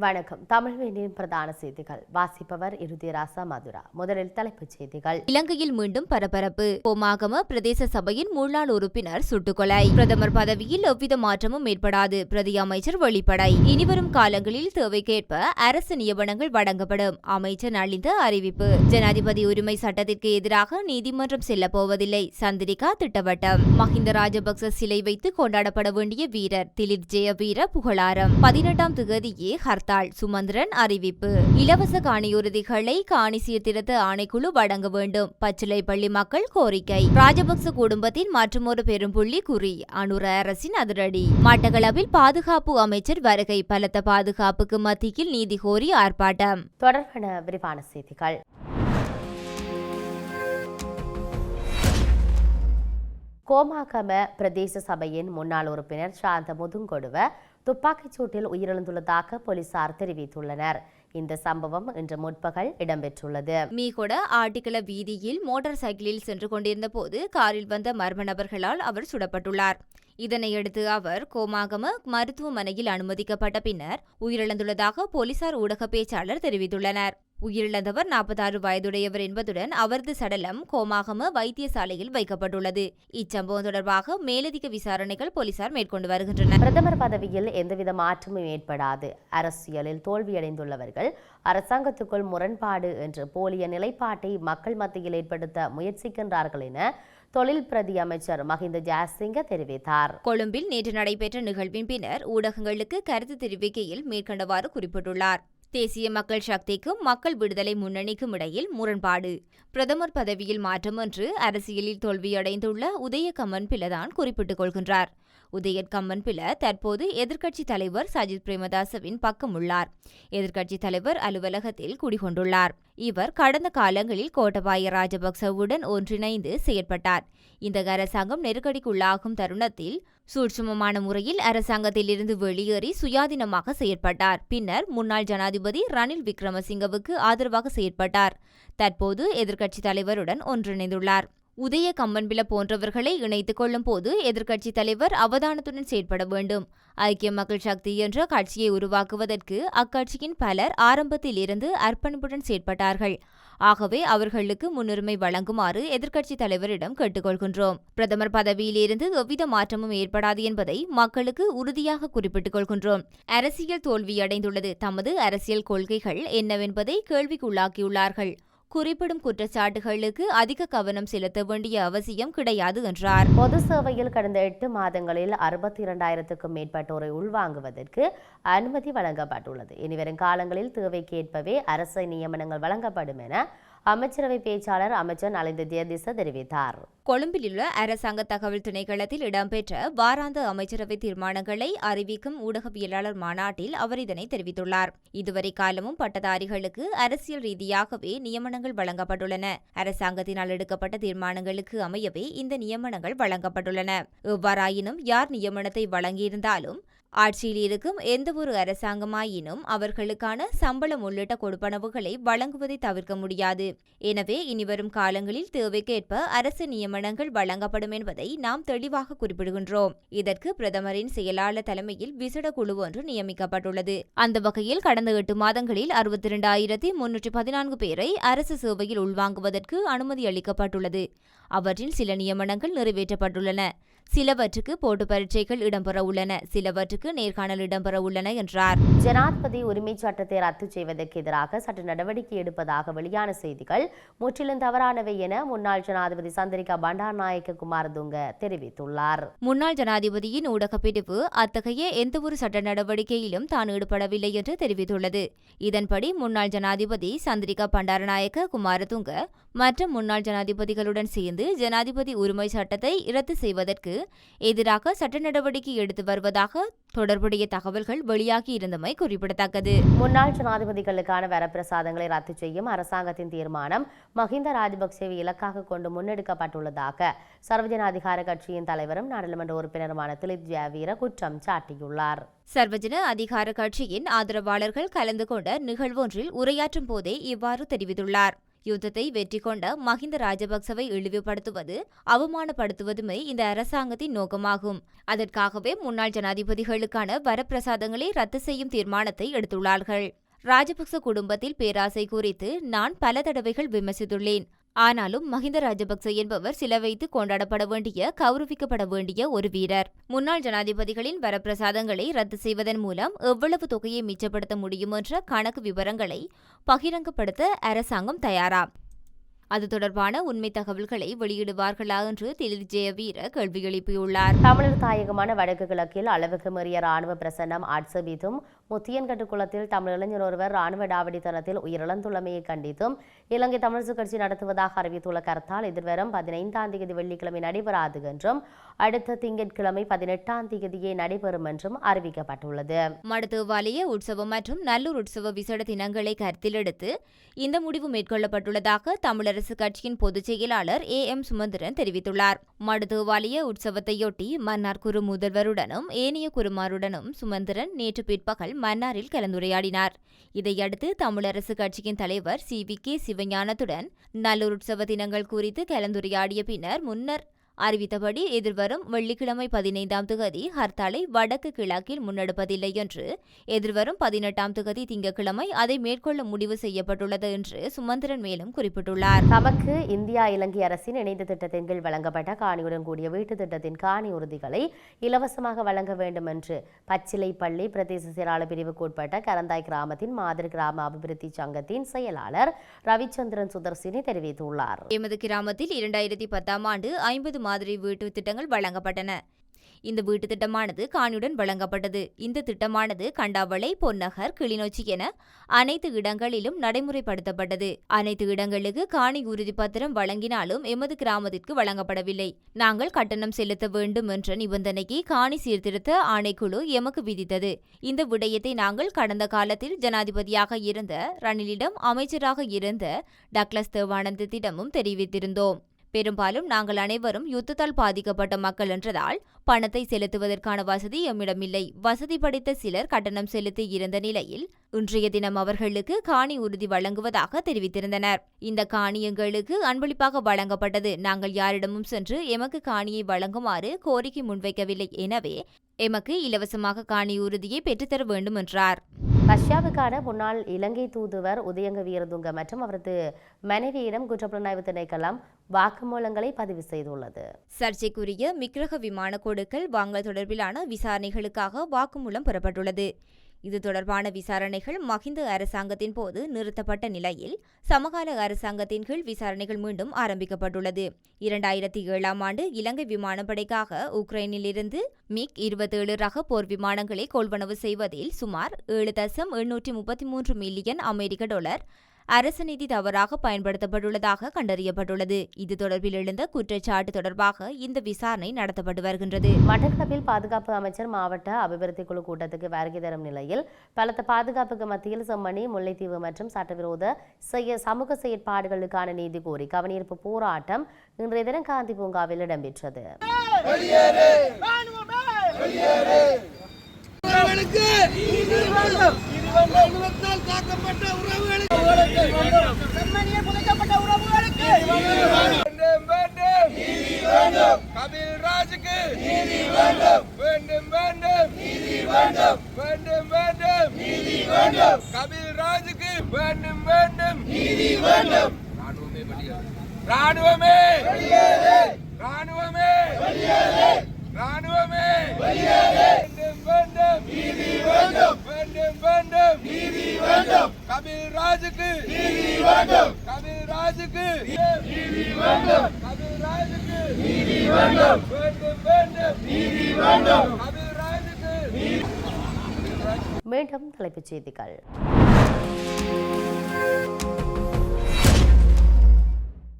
வணக்கம். தமிழ் பிரதான செய்திகள். வாசிப்பவர் இறுதிராசா மதுரா. முதலில் தலைப்புச் செய்திகள். இலங்கையில் மீண்டும் பரபரப்பு. கோமாகம பிரதேச சபையின் முன்னாள் உறுப்பினர் சுட்டுக்கொலை. பிரதமர் பதவியில் எவ்வித மாற்றமும் ஏற்படாது. பிரதி அமைச்சர் வெளிப்படை. இனிவரும் காலங்களில் தேவைக்கேற்ப அரசு நியமனங்கள் வழங்கப்படும். அமைச்சர் நலிந்த அறிவிப்பு. ஜனாதிபதி உரிமை சட்டத்திற்கு எதிராக நீதிமன்றம் செல்லப்போவதில்லை சந்திரிகா திட்டவட்டம். மஹிந்த ராஜபக்ச சிலை வைத்து கொண்டாடப்பட வேண்டிய வீரர் திலிர் ஜெய வீர புகழாரம். பதினெட்டாம் திகதியே ஹர்த்தால் சுமந்திரன் அறிவிப்பு. இலவச காணியுறுதிகளை காணி சீர்திருத்த ஆணைக்குழு வழங்க வேண்டும். பச்சிலைப்பள்ளி மக்கள் கோரிக்கை. ராஜபக்ச குடும்பத்தின் மற்றுமொரு பெரும்புள்ளி குறி அனுர அரசின் அதிரடி. மட்டக்களவில் பாதுகாப்பு அமைச்சர் வருகை பலத்த பாதுகாப்புக்கு மத்தியில் நீதி கோரி ஆர்ப்பாட்டம். தொடர்பான விரிவான செய்திகள். கோமாகம பிரதேச சபையின் முன்னாள் உறுப்பினர் சாந்த முதுங்கொடுவ துப்பாக்கிச் சூட்டில் உயிரிழந்துள்ளதாக போலீசார் தெரிவித்துள்ளனர். இந்த சம்பவம் இன்று முற்பகல் இடம்பெற்றுள்ளது. மீகொட ஆட்டிக்கல வீதியில் மோட்டார் சைக்கிளில் சென்று கொண்டிருந்த போது காரில் வந்த மர்ம நபர்களால் அவர் சுடப்பட்டுள்ளார். இதனையடுத்து அவர் கோமாகம மருத்துவமனையில் அனுமதிக்கப்பட்ட பின்னர் உயிரிழந்துள்ளதாக போலீசார் ஊடக பேச்சாளர் தெரிவித்துள்ளனர். உயிரிழந்தவர் நாற்பத்தாறு வயதுடையவர் என்பதுடன் அவரது சடலம் கோமாகம வைத்தியசாலையில் வைக்கப்பட்டுள்ளது. இச்சம்பவம் தொடர்பாக மேலதிக விசாரணைகள் போலீசார் மேற்கொண்டு வருகின்றனர். பிரதமர் பதவியில் எந்தவித மாற்றமும் ஏற்படாது. அரசியலில் தோல்வியடைந்துள்ளவர்கள் அரசாங்கத்துக்குள் முரண்பாடு என்ற போலிய நிலைப்பாட்டை மக்கள் மத்தியில் ஏற்படுத்த முயற்சிக்கின்றார்கள் என தொழில் பிரதி அமைச்சர் மஹிந்த ஜாசிங்க தெரிவித்தார். கொழும்பில் நேற்று நடைபெற்ற நிகழ்வின் பின்னர் ஊடகங்களுக்கு கருத்து தெரிவிக்கையில் மேற்கண்டவாறு குறிப்பிட்டுள்ளார். தேசிய மக்கள் சக்திக்கும் மக்கள் விடுதலை முன்னணிக்கும் இடையில் முரண்பாடு. பிரதமர் பதவியில் மாற்றம் என்று அரசியலில் தோல்வியடைந்துள்ள உதய பிலதான் குறிப்பிட்டுக் கொள்கின்றார். உதயட் கம்மன் பில தற்போது எதிர்க்கட்சி தலைவர் சஜித் பிரேமதாசவின் பக்கம் உள்ளார் எதிர்க்கட்சித் தலைவர் அலுவலகத்தில் குடிகொண்டுள்ளார். இவர் கடந்த காலங்களில் கோட்டபாய ராஜபக்சவுடன் ஒன்றிணைந்து செயற்பட்டார். இந்த அரசாங்கம் நெருக்கடிக்குள்ளாகும் தருணத்தில் சூட்சுமமான முறையில் அரசாங்கத்திலிருந்து வெளியேறி சுயாதீனமாக செயற்பட்டார். பின்னர் முன்னாள் ஜனாதிபதி ரணில் விக்ரமசிங்கவுக்கு ஆதரவாக செயற்பட்டார். தற்போது எதிர்க்கட்சித் தலைவருடன் ஒன்றிணைந்துள்ளார். உதய கம்மன்பில போன்றவர்களை இணைத்துக் கொள்ளும் போது எதிர்க்கட்சித் தலைவர் அவதானத்துடன் செயற்பட வேண்டும். ஐக்கிய மக்கள் சக்தி என்ற கட்சியை உருவாக்குவதற்கு அக்கட்சியின் பலர் ஆரம்பத்தில் இருந்து அர்ப்பணிப்புடன் செயற்பட்டார்கள். ஆகவே அவர்களுக்கு முன்னுரிமை வழங்குமாறு எதிர்க்கட்சித் தலைவரிடம் கேட்டுக்கொள்கின்றோம். பிரதமர் பதவியிலிருந்து எவ்வித மாற்றமும் ஏற்படாது என்பதை மக்களுக்கு உறுதியாக குறிப்பிட்டுக் கொள்கின்றோம். அரசியல் தோல்வியடைந்துள்ளது. தமது அரசியல் கொள்கைகள் என்னவென்பதை கேள்விக்குள்ளாக்கியுள்ளார்கள். குறிப்பிடும் குற்றச்சாட்டுகளுக்கு அதிக கவனம் செலுத்த வேண்டிய அவசியம் கிடையாது என்றார். பொது சேவையில் கடந்த எட்டு மாதங்களில் அறுபத்தி இரண்டாயிரத்துக்கும் மேற்பட்டோரை உள்வாங்குவதற்கு அனுமதி வழங்கப்பட்டுள்ளது. இனிவரும் காலங்களில் தேவைக்கேற்பவே அரசு நியமனங்கள் வழங்கப்படும் என அமைச்சரவை பேச்சாளர் அமைச்சர் நலிந்த தியதிச தெரிவித்தார். கொழும்பிலுள்ள அரசாங்க தகவல் திணைக்களத்தில் இடம்பெற்ற வாராந்த அமைச்சரவை தீர்மானங்களை அறிவிக்கும் ஊடகவியலாளர் மாநாட்டில் அவர் இதனை தெரிவித்துள்ளார். இதுவரை காலமும் பட்டதாரிகளுக்கு அரசியல் ரீதியாகவே நியமனங்கள் வழங்கப்பட்டுள்ளன. அரசாங்கத்தினால் எடுக்கப்பட்ட தீர்மானங்களுக்கு அமையவே இந்த நியமனங்கள் வழங்கப்பட்டுள்ளன. எவ்வாறாயினும் யார் நியமனத்தை வழங்கியிருந்தாலும் ஆட்சியில் இருக்கும் எந்தவொரு அரசாங்கமாயினும் அவர்களுக்கான சம்பளம் உள்ளிட்ட கொடுப்பனவுகளை வழங்குவதை தவிர்க்க முடியாது. எனவே இனிவரும் காலங்களில் தேவைக்கேற்ப அரசு நியமனங்கள் வழங்கப்படும் என்பதை நாம் தெளிவாக குறிப்பிடுகின்றோம். இதற்கு பிரதமரின் செயலாளர் தலைமையில் விசேட குழு ஒன்று நியமிக்கப்பட்டுள்ளது. அந்த வகையில் கடந்த எட்டு மாதங்களில் அறுபத்தி இரண்டாயிரத்தி முன்னூற்றி பதினான்கு பேரை அரசு சேவையில் உள்வாங்குவதற்கு அனுமதி அளிக்கப்பட்டுள்ளது. அவற்றில் சில நியமனங்கள் நிறைவேற்றப்பட்டுள்ளன. சிலவற்றுக்கு போட்டு பரீட்சைகள் இடம்பெற உள்ளன. சிலவற்றுக்கு நேர்காணல் இடம்பெற உள்ளன என்றார். ஜனாதிபதி உரிமை சட்டத்தை ரத்து செய்வதற்கு எதிராக சட்ட நடவடிக்கை எடுப்பதாக வெளியான செய்திகள் முற்றிலும் தவறானவை என முன்னாள் ஜனாதிபதி சந்திரிகா பண்டாரநாயக்க குமாரதுங்க தெரிவித்துள்ளார். முன்னாள் ஜனாதிபதியின் ஊடகப் பிரிவு அத்தகைய எந்தவொரு சட்ட நடவடிக்கையிலும் தான் ஈடுபடவில்லை என்று தெரிவித்துள்ளது. இதன்படி முன்னாள் ஜனாதிபதி சந்திரிகா பண்டாரநாயக்க குமாரதுங்க மற்ற முன்னாள் ஜனாதிபதிகளுடன் சேர்ந்து ஜனாதிபதி உரிமை சட்டத்தை ரத்து செய்வதற்கு எதிராக சட்ட நடவடிக்கை எடுத்து வருவதாக தொடர்புடைய தகவல்கள் வெளியாகி இருந்தமை குறிப்பிடத்தக்கது. முன்னாள் ஜனாதிபதிகளுக்கான வரப்பிரசாதங்களை ரத்து செய்யும் அரசாங்கத்தின் தீர்மானம் மஹிந்த ராஜபக்சேவை இலக்காக கொண்டு முன்னெடுக்கப்பட்டுள்ளதாக சர்வஜன அதிகார கட்சியின் தலைவரும் நாடாளுமன்ற உறுப்பினருமான திலித் ஜெயவீர குற்றம் சாட்டியுள்ளார். சர்வஜன அதிகார கட்சியின் ஆதரவாளர்கள் கலந்து கொண்ட நிகழ்வொன்றில் உரையாற்றும் போதே இவ்வாறு தெரிவித்துள்ளார். யுத்தத்தை வெற்றி கொண்ட மஹிந்த ராஜபக்சவை இழிவுபடுத்துவது அவமானப்படுத்துவதுமே இந்த அரசாங்கத்தின் நோக்கமாகும். அதற்காகவே முன்னாள் ஜனாதிபதிகளுக்கான வரப்பிரசாதங்களை ரத்து செய்யும் தீர்மானத்தை எடுத்துள்ளார்கள். ராஜபக்ச குடும்பத்தில் பேராசை குறித்து நான் பல தடவைகள் விமர்சித்துள்ளேன். ஆனாலும் மஹிந்த ராஜபக்ச என்பவர் சில வைத்து கொண்டாடப்பட வேண்டிய கௌரவிக்கப்பட வேண்டிய ஒரு வீரர். முன்னாள் ஜனாதிபதிகளின் வரப்பிரசாதங்களை ரத்து செய்வதன் மூலம் எவ்வளவு தொகையை மிச்சப்படுத்த முடியும் என்ற கணக்கு விவரங்களை பகிரங்கப்படுத்த அரசாங்கம் தயாரா? அது தொடர்பான உண்மை தகவல்களை வெளியிடுவார்களா என்று திலித் ஜெயவீர கேள்வி எழுப்பியுள்ளார். தமிழர் தாயகமான வடக்கு கிழக்கில் அளவுக்கு மீறிய ராணுவ பிரசன்னம் ஆட்சேபித்தும் முத்தியன்கட்டு குளத்தில் தமிழ் இளைஞர் ஒருவர் ராணுவ டாவடித்தனத்தில் உயிரிழந்துள்ளமையை கண்டித்தும் இலங்கை தமிழரசு கட்சி நடத்துவதாக அறிவித்துள்ள கருத்தால் எதிர்வரும் பதினைந்தாம் தேதி வெள்ளிக்கிழமை நடைபெறாது என்றும் அடுத்த திங்கட்கிழமை பதினெட்டாம் தேதியே நடைபெறும் என்றும் அறிவிக்கப்பட்டுள்ளது. மடுத்துவாலிய உற்சவம் மற்றும் நல்லூர் உற்சவ விசேட தினங்களை கருத்தில் எடுத்து இந்த முடிவு மேற்கொள்ளப்பட்டுள்ளதாக தமிழரசு கட்சியின் பொதுச் செயலாளர் ஏ எம் சுமந்திரன் தெரிவித்துள்ளார். மடுத்துவாலிய உற்சவத்தையொட்டி மன்னார் குரு முதல்வருடனும் ஏனைய குருமாருடனும் சுமந்திரன் நேற்று பிற்பகல் மன்னாரில் கலந்துரையாடினார். இதையடுத்து தமிழரசு கட்சியின் தலைவர் சி வி கே சிவஞானத்துடன் நல்லூர் உற்சவ தினங்கள் குறித்து கலந்துரையாடிய பின்னர் முன்னர் அறிவித்தபடி எதிர்வரும் வெள்ளிக்கிழமை பதினைந்தாம் திகதி ஹர்த்தாலை வடக்கு கிழக்கில் முன்னெடுப்பதில்லை என்று எதிர்வரும் பதினெட்டாம் திகதி திங்கட்கிழமை அதை மேற்கொள்ள முடிவு செய்யப்பட்டுள்ளது என்று சுமந்திரன் மேலும் குறிப்பிட்டுள்ளார். தமக்கு இந்தியா இலங்கை அரசின் இணைந்த திட்டத்தின் கீழ் வழங்கப்பட்ட காணியுடன் கூடிய வீட்டு திட்டத்தின் காணி உறுதிகளை இலவசமாக வழங்க வேண்டும் என்று பச்சிலைப்பள்ளி பிரதேச செயலாளர் பிரிவுக்கு உட்பட்ட கரந்தாய் கிராமத்தின் மாதிரி கிராம அபிவிருத்தி சங்கத்தின் செயலாளர் ரவிச்சந்திரன் சுதர்சினி தெரிவித்துள்ளார். எமது கிராமத்தில் இரண்டாயிரத்தி பத்தாம் ஆண்டு ஐம்பது மாதிரி வீட்டு திட்டங்கள் வழங்கப்பட்டன. இந்த வீட்டு திட்டமானது காணியுடன் வழங்கப்பட்டது. இந்த திட்டமானது கண்டாவளை பொன்னகர் கிளிநொச்சி என அனைத்து இடங்களிலும் நடைமுறைப்படுத்தப்பட்டது. அனைத்து இடங்களுக்கு காணி உறுதிப்பத்திரம் வழங்கினாலும் எமது கிராமத்திற்கு வழங்கப்படவில்லை. நாங்கள் கட்டணம் செலுத்த வேண்டும் என்ற நிபந்தனைக்கு காணி சீர்திருத்த ஆணைக்குழு எமக்கு விதித்தது. இந்த விடயத்தை நாங்கள் கடந்த காலத்தில் ஜனாதிபதியாக இருந்த ரணிலிடம் அமைச்சராக இருந்த டக்ளஸ் தேவானந்தத்திடமும் தெரிவித்திருந்தோம். பெரும்பாலும் நாங்கள் அனைவரும் யுத்தத்தால் பாதிக்கப்பட்ட மக்கள் என்றதால் பணத்தை செலுத்துவதற்கான வசதி எம்மிடமில்லை வசதி படைத்த சிலர் கட்டணம் செலுத்தி இருந்த நிலையில் இன்றைய தினம் அவர்களுக்கு காணி உறுதி வழங்குவதாக தெரிவித்திருந்தனர். இந்த காணி எங்களுக்கு அன்பளிப்பாக வழங்கப்பட்டது. நாங்கள் யாரிடமும் சென்று எமக்கு காணியை வழங்குமாறு கோரிக்கை முன்வைக்கவில்லை. எனவே எமக்கு இலவசமாக காணி உறுதியை பெற்றுத்தர வேண்டும் என்றார். ரஷ்யாவுக்கான முன்னாள் இலங்கை தூதுவர் உதயங்க வீரதுங்க மற்றும் அவரது மனைவியிடம் குற்றப்புலனாய்வு திணைக்களம் வாக்குமூலங்களை பதிவு செய்துள்ளது. சர்ச்சைக்குரிய மிக்ரக விமான கொடுக்கல் வாங்கல் தொடர்பிலான விசாரணைகளுக்காக வாக்குமூலம் பெறப்பட்டுள்ளது. இது தொடர்பான விசாரணைகள் மஹிந்த அரசாங்கத்தின் போது நிறுத்தப்பட்ட நிலையில் சமகால அரசாங்கத்தின் கீழ் விசாரணைகள் மீண்டும் ஆரம்பிக்கப்பட்டுள்ளது. இரண்டாயிரத்தி ஏழாம் ஆண்டு இலங்கை விமானப்படைக்காக உக்ரைனிலிருந்து மிக் இருபத்தேழு ரக போர் விமானங்களை கொள்வனவு செய்வதில் சுமார் ஏழு தசம் எண்ணூற்றி முப்பத்தி மூன்று மில்லியன் அமெரிக்க டாலர் அரசு நிதி தவறாக பயன்படுத்தப்பட்டுள்ளதாக கண்டறியப்பட்டுள்ளது. இது தொடர்பில் எழுந்த குற்றச்சாட்டு தொடர்பாக இந்த விசாரணை நடத்தப்பட்டு வருகின்றது. மட்டக்களப்பில் பாதுகாப்பு அமைச்சர் மாவட்ட அபிவிருத்தி குழு கூட்டத்துக்கு வருகை தரும் நிலையில் பலத்த பாதுகாப்புக்கு மத்தியில் செம்மணி முல்லைத்தீவு மற்றும் சட்டவிரோத செய்ய சமூக செயற்பாடுகளுக்கான நீதி கோரி கவனியிருப்பு போராட்டம் இன்றைய தினம் காந்தி பூங்காவில் இடம்பெற்றது. உறவுகளுக்கு! இனத்தால் தாக்கப்பட்ட உறவுகளுக்கு! செம்மணியில் புதைக்கப்பட்ட உறவுகளுக்கு வேண்டும் வேண்டும் ராஜுக்கு வேண்டும் வேண்டும் வேண்டும் வேண்டும் கபில் வேண்டும் வேண்டும் ராணுவமே வெளியேறு ராணுவமே ராணுவமே ராணுவமே வேண்டும் வேண்டும் நீதி வேண்டும் வேண்டும் வேண்டும் நீதி வேண்டும் கபில் ராஜுக்கு நீதி வேண்டும். கபில் ராஜுக்கு நீதி வேண்டும் கபில் ராஜுக்கு நீதி வேண்டும் வேண்டும் வேண்டும் நீதி வேண்டும் மீண்டும் தலைப்புச் செய்திகள்.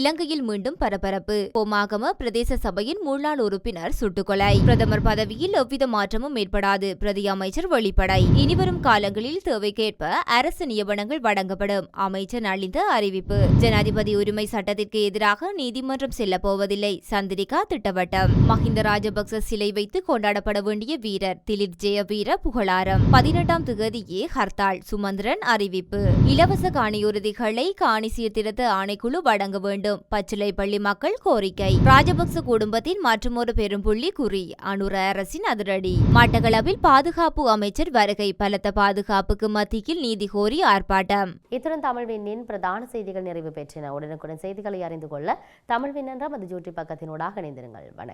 இலங்கையில் மீண்டும் பரபரப்பு. பொமாகம பிரதேச சபையின் முன்னாள் உறுப்பினர் சுட்டுக்கொலை. பிரதமர் பதவியில் எவ்வித மாற்றமும் ஏற்படாது. பிரதி அமைச்சர் வெளிப்படை. இனிவரும் காலங்களில் தேவைக்கேற்ப அரசு நியமனங்கள் வழங்கப்படும். அமைச்சர் நலிந்த அறிவிப்பு. ஜனாதிபதி உரிமை சட்டத்திற்கு எதிராக நீதிமன்றம் செல்லப்போவதில்லை சந்திரிகா திட்டவட்டம். மஹிந்த ராஜபக்ச சிலை வைத்து கொண்டாடப்பட வேண்டிய வீரர் திலிப் ஜெயவீர புகழாரம். பதினெட்டாம் திகதியே ஹர்த்தால் சுமந்திரன் அறிவிப்பு. இலவச காணியுறுதிகளை காணி சீர்திருத்த ஆணைக்குழு வழங்க வேண்டும். பச்சிலைப்பள்ளி மக்கள் கோரிக்கை. ராஜபக்ச குடும்பத்தின் மற்றுமொரு பெரும்புள்ளி குறி அனுர அரசின் அதிரடி. மட்டக்களவில் பாதுகாப்பு அமைச்சர் வருகை பலத்த பாதுகாப்புக்கு மத்தியில் நீதி கோரி ஆர்ப்பாட்டம். இத்துடன் தமிழ்வின் பிரதான செய்திகள் நிறைவு பெற்றன. உடனுக்குடன் செய்திகளை அறிந்து கொள்ள தமிழ்வின் என்ற மது ஜூட்டி பக்கத்தினூடாக இணைந்திருங்கள். வணக்கம்.